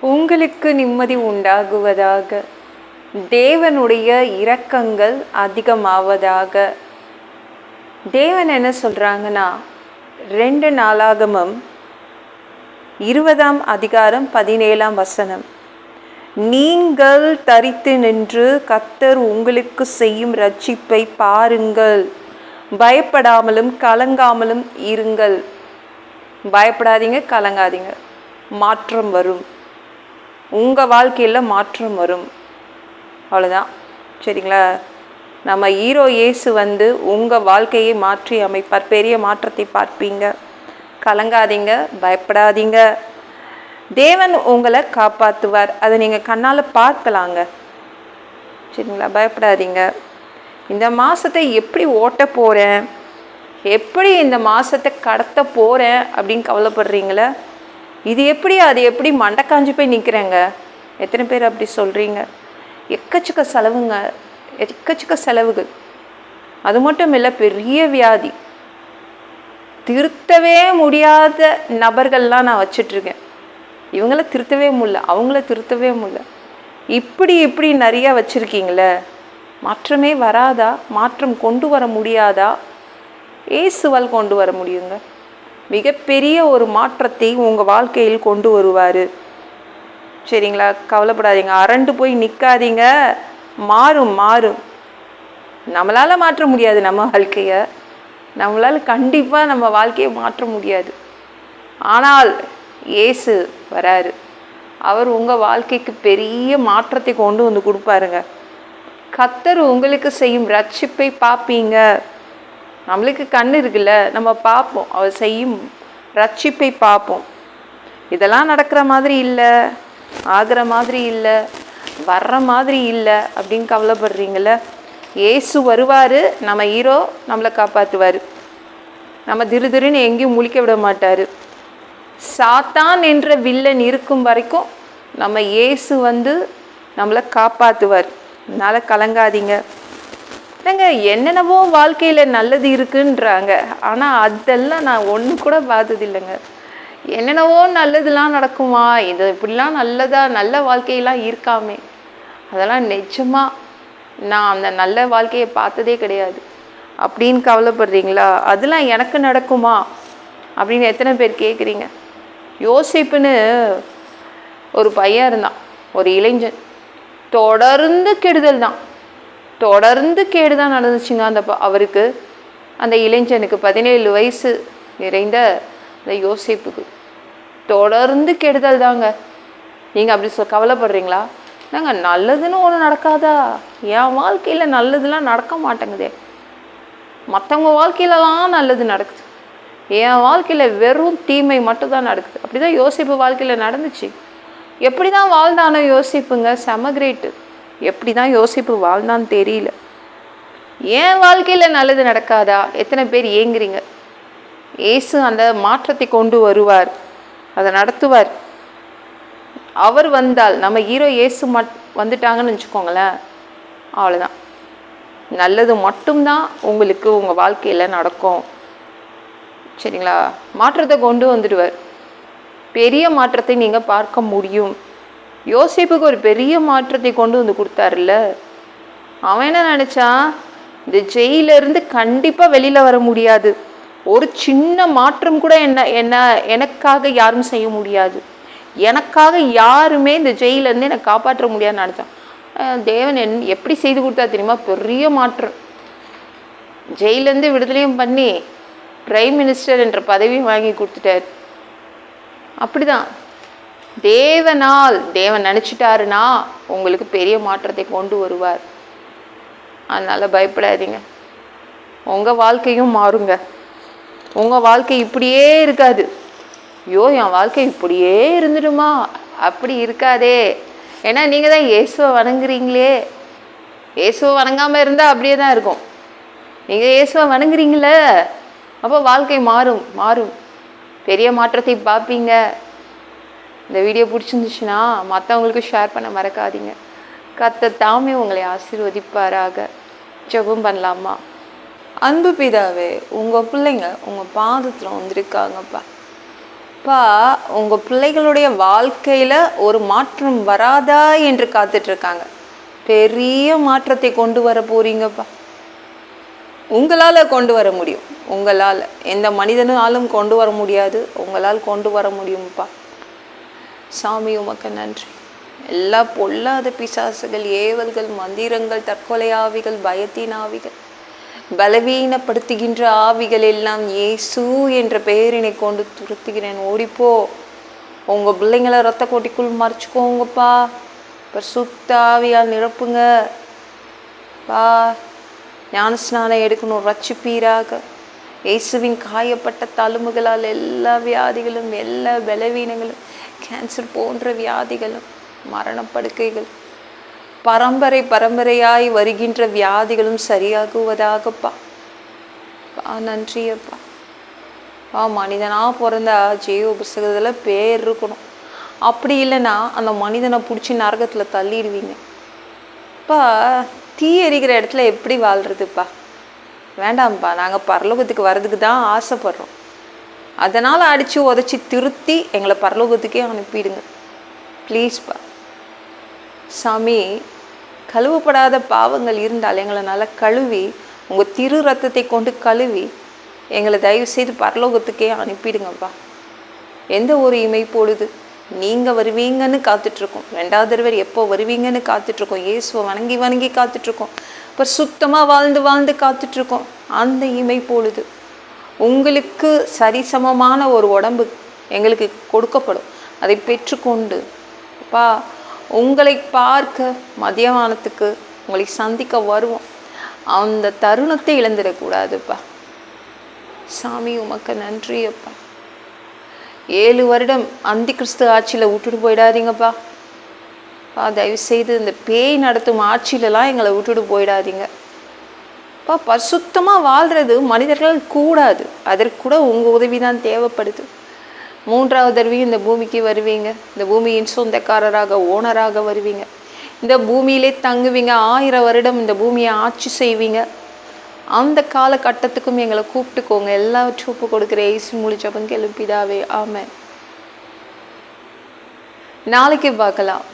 உங்களுக்கு நிம்மதி உண்டாகுவதாக. தேவனுடைய இரக்கங்கள் அதிகமாவதாக. தேவன் என்ன சொல்கிறாங்கன்னா ரெண்டு நாளாகமம் இருபதாம் அதிகாரம் பதினேழாம் வசனம். நீங்கள் தரித்து நின்று கத்தர் உங்களுக்கு செய்யும் ரட்சிப்பை பாருங்கள். பயப்படாமலும் கலங்காமலும் இருங்கள். பயப்படாதீங்க கலங்காதீங்க. மாற்றம் வரும். உங்கள் வாழ்க்கையில் மாற்றம் வரும். அவ்வளோதான் சரிங்களா? நம்ம ஹீரோ இயேசு வந்து உங்கள் வாழ்க்கையை மாற்றி அமைப்பார். பெரிய மாற்றத்தை பார்ப்பீங்க. கலங்காதீங்க பயப்படாதீங்க. தேவன் உங்களை காப்பாற்றுவார் அதை நீங்கள் கண்ணால் பார்க்கலாங்க. சரிங்களா? பயப்படாதீங்க. இந்த மாதத்தை எப்படி ஓட்ட போகிறேன் எப்படி இந்த மாதத்தை கடத்த போகிறேன் அப்படின்னு கவலைப்படுறீங்களே? இது எப்படி அது எப்படி மண்டக்காஞ்சு போய் நிற்கிறேங்க எத்தனை பேர் அப்படி சொல்கிறீங்க எக்கச்சக்க செலவுங்க எக்கச்சக்க செலவுகள். அது மட்டும் இல்லை பெரிய வியாதி. திருத்தவே முடியாத நபர்கள்லாம் நான் வச்சிட்ருக்கேன். இவங்கள திருத்தவே முடியல அவங்கள திருத்தவே முடியல இப்படி இப்படி நிறையா வச்சுருக்கீங்களே? மாற்றமே வராதா? மாற்றம் கொண்டு வர முடியாதா? இயேசுவால் கொண்டு வர முடியுங்க. மிகப்பெரிய ஒரு மாற்றத்தை உங்கள் வாழ்க்கையில் கொண்டு வருவார். சரிங்களா? கவலைப்படாதீங்க. அரண்டு போய் நிற்காதீங்க மாறும் மாறும். நம்மளால் மாற்ற முடியாது நம்ம வாழ்க்கையை. நம்மளால் கண்டிப்பாக நம்ம வாழ்க்கையை மாற்ற முடியாது. ஆனால் இயேசு வராரு. அவர் உங்கள் வாழ்க்கைக்கு பெரிய மாற்றத்தை கொண்டு வந்து கொடுப்பாருங்க. கத்தர் உங்களுக்கு செய்யும் ரட்சிப்பை பார்ப்பீங்க நம்மளுக்கு கண் இருக்குல்ல நம்ம பார்ப்போம் அவர் செய்யும் ரட்சிப்பை பார்ப்போம். இதெல்லாம் நடக்கிற மாதிரி இல்லை ஆகிற மாதிரி இல்லை வர்ற மாதிரி இல்லை அப்படின்னு கவலைப்படுறீங்கள ஏசு வருவார் நம்ம ஹீரோ நம்மளை காப்பாற்றுவார் நம்ம திரு திருன்னு எங்கேயும் முழிக்க விட மாட்டார். சாத்தான் என்ற வில்லன் இருக்கும் வரைக்கும் நம்ம இயேசு வந்து நம்மளை காப்பாற்றுவார் அதனால் கலங்காதீங்க. இல்லைங்க என்னென்னவோ வாழ்க்கையில் நல்லது இருக்குன்றாங்க. ஆனால் அதெல்லாம் நான் ஒன்று கூட பார்த்ததில்லைங்க. என்னென்னவோ நல்லதுலாம் நடக்குமா? இது இப்படிலாம் நல்லதா நல்ல வாழ்க்கையெல்லாம் இருக்காமே. அதெல்லாம் நிஜமாக நான் அந்த நல்ல வாழ்க்கையை பார்த்ததே கிடையாது. அப்படின்னு கவலைப்படுறீங்களா? அதெல்லாம் எனக்கு நடக்குமா? அப்படின்னு எத்தனை பேர் கேட்குறீங்க. யோசிப்புன்னு ஒரு பையன் இருந்தான். ஒரு இளைஞன். தொடர்ந்து கெடுதல் தான். தொடர்ந்து கேடு தான் நடந்துச்சுங்க. அந்த ப- அவருக்கு அந்த இளைஞனுக்கு பதினேழு வயசு நிறைந்த அந்த யோசிப்புக்கு. தொடர்ந்து கெடுதல் தாங்க நீங்கள் அப்படி சொல் கவலைப்படுறீங்களா? நாங்க நல்லதுன்னு ஒன்று நடக்காதா? என் வாழ்க்கையில் நல்லதுலாம் நடக்க மாட்டேங்குதே. மற்றவங்க வாழ்க்கையிலலாம் நல்லது நடக்குது. என் வாழ்க்கையில் வெறும் தீமை மட்டும்தான் நடக்குது. அப்படி தான் யோசிப்பு வாழ்க்கையில் நடந்துச்சு. எப்படி தான் வாழ்ந்தானோ யோசிப்புங்க செம கிரேட்டு. எப்படி தான் யோசிப்பு வாழ்ந்தான்னு தெரியல. என் வாழ்க்கையில் நல்லது நடக்காதா? எத்தனை பேர் ஏங்குறீங்க? ஏசு அந்த மாற்றத்தை கொண்டு வருவார். அதை நடத்துவார். அவர் வந்தால் நம்ம ஹீரோ இயேசு மட் வந்துட்டாங்கன்னு வச்சுக்கோங்களேன். அவ்வளோதான் நல்லது மட்டும்தான் உங்களுக்கு உங்கள் வாழ்க்கையில் நடக்கும். சரிங்களா? மாற்றத்தை கொண்டு வந்துடுவார். பெரிய மாற்றத்தை நீங்கள் பார்க்க முடியும். யோசிப்புக்கு ஒரு பெரிய மாற்றத்தை கொண்டு வந்து கொடுத்தாருல்ல? அவன் என்ன நினச்சான் இந்த ஜெயிலிருந்து கண்டிப்பாக வெளியில் வர முடியாது. ஒரு சின்ன மாற்றம் கூட என்ன என்ன எனக்காக யாரும் செய்ய முடியாது. எனக்காக யாருமே இந்த ஜெயிலேருந்து என்னை காப்பாற்ற முடியாதுன்னு நினச்சான். தேவன் என் எப்படி செய்து கொடுத்தா தெரியுமா? பெரிய மாற்றம். ஜெயிலேருந்து விடுதலையும் பண்ணி பிரைம் மினிஸ்டர் என்ற பதவியும் வாங்கி கொடுத்துட்டார். அப்படிதான். தேவனால் தேவன் நினச்சிட்டாருன்னா உங்களுக்கு பெரிய மாற்றத்தை கொண்டு வருவார். அதனால் பயப்படாதீங்க. உங்கள் வாழ்க்கையும் மாறுங்க. உங்கள் வாழ்க்கை இப்படியே இருக்காது. ஐயோ என் வாழ்க்கை இப்படியே இருந்துடுமா? அப்படி இருக்காதே. ஏன்னா நீங்கள் தான் இயேசுவை வணங்குறீங்களே. இயேசுவை வணங்காமல் இருந்தால் அப்படியே தான் இருக்கும். நீங்கள் இயேசுவை வணங்குறீங்களே அப்போ வாழ்க்கை மாறும் மாறும். பெரிய மாற்றத்தை பார்ப்பீங்க. இந்த வீடியோ பிடிச்சிருந்துச்சுன்னா மற்றவங்களுக்கு ஷேர் பண்ண மறக்காதீங்க. கத்த தாமே உங்களை ஆசீர்வதிப்பாராக. ஜெபம் பண்ணலாமா? அன்பு பிதாவே உங்கள் பிள்ளைங்க உங்கள் பாதத்தில் வந்திருக்காங்கப்பா. அப்பா உங்கள் பிள்ளைகளுடைய வாழ்க்கையில் ஒரு மாற்றம் வராதா என்று காத்துட்ருக்காங்க. பெரிய மாற்றத்தை கொண்டு வர போகிறீங்கப்பா உங்களால் கொண்டு வர முடியும். உங்களால். எந்த மனிதனாலும் கொண்டு வர முடியாது. உங்களால் கொண்டு வர முடியும்ப்பா. சாமி உமக்கு நன்றி. எல்லா பொல்லாத பிசாசுகள் ஏவல்கள் மந்திரங்கள் தற்கொலை ஆவிகள் பயத்தின் ஆவிகள் பலவீனப்படுத்துகின்ற ஆவிகள் எல்லாம் இயேசு என்ற பெயரினை கொண்டு துரத்துகிறேன். ஓடிப்போ உங்கள் பிள்ளைங்களை ரத்த கோட்டிக்குள் மறைச்சிக்கோங்கப்பா. இப்போ சுத்த ஆவியால் நிரப்புங்க. பா ஞானஸ்நானம் எடுக்கணும் ரச்சிப்பீராக இயேசுவின் காயப்பட்ட தழும்புகளால் எல்லா வியாதிகளும் எல்லா பலவீனங்களும் கேன்சர் போன்ற வியாதிகளும் மரணப்படுக்கைகள் பரம்பரை பரம்பரையாய் வருகின்ற வியாதிகளும் சரியாகுவதாகப்பா. பா நன்றியப்பா. ஆ மனிதனாக பிறந்தா ஜெயோ புஸ்தகத்தில் பேர் இருக்கணும். அப்படி இல்லைன்னா அந்த மனிதனை பிடிச்சி நரகத்தில் தள்ளிடுவீங்க. இப்போ தீ எரிக்கிற இடத்துல எப்படி வாழ்கிறதுப்பா வேண்டாம்ப்பா நாங்கள் பரலோகத்துக்கு வர்றதுக்கு தான் ஆசைப்படுறோம். அதனால் அடித்து உதச்சி திருத்தி எங்களை பரலோகத்துக்கே அனுப்பிடுங்க. ப்ளீஸ்ப்பா சாமி கழுவப்படாத பாவங்கள் இருந்தால் எங்களை நல்லா கழுவி உங்கள் திரு ரத்தத்தை கொண்டு கழுவி எங்களை தயவு செய்து பரலோகத்துக்கே அனுப்பிடுங்கப்பா. எந்த ஒரு இமை பொழுது நீங்கள் வருவீங்கன்னு காத்துட்ருக்கோம். ரெண்டாவது தடவை எப்போ வருவீங்கன்னு காத்துட்ருக்கோம். இயேசுவை வணங்கி வணங்கி காத்துட்ருக்கோம். இப்போ சுத்தமாக வாழ்ந்து வாழ்ந்து காத்துட்ருக்கோம். அந்த இமை பொழுது. உங்களுக்கு சரிசமமான ஒரு உடம்பு எங்களுக்கு கொடுக்கப்படும். அதை பெற்றுக்கொண்டு அப்பா உங்களை பார்க்க மதியமானத்துக்கு உங்களை சந்திக்க வருவோம். அந்த தருணத்தை இழந்துடக்கூடாதுப்பா. சாமி உமக்கு நன்றி அப்பா. ஏழு வருடம் அந்தி கிறிஸ்து ஆட்சியில் விட்டுட்டு போயிடாதீங்கப்பா. பா தயவு செய்து இந்த பேய் நடத்தும் ஆட்சியிலலாம் எங்களை விட்டுட்டு போயிடாதீங்க. இப்போ பரிசுத்தமாக வாழ்கிறது மனிதர்கள் கூடாது. அதற்கு கூட உங்கள் உதவி தான் தேவைப்படுது. மூன்றாவது தடவையும் இந்த பூமிக்கு வருவீங்க. இந்த பூமியின் சொந்தக்காரராக ஓனராக வருவீங்க. இந்த பூமியிலே தங்குவீங்க. ஆயிரம் வருடம் இந்த பூமியை ஆட்சி செய்வீங்க. அந்த காலகட்டத்துக்கும் எங்களை கூப்பிட்டுக்கோங்க. எல்லாவற்றும் ஒப்பு கொடுக்குற ஏசு முழிச்சவங்க எழுப்பிதாவே ஆமாம் நாளைக்கு பார்க்கலாம்.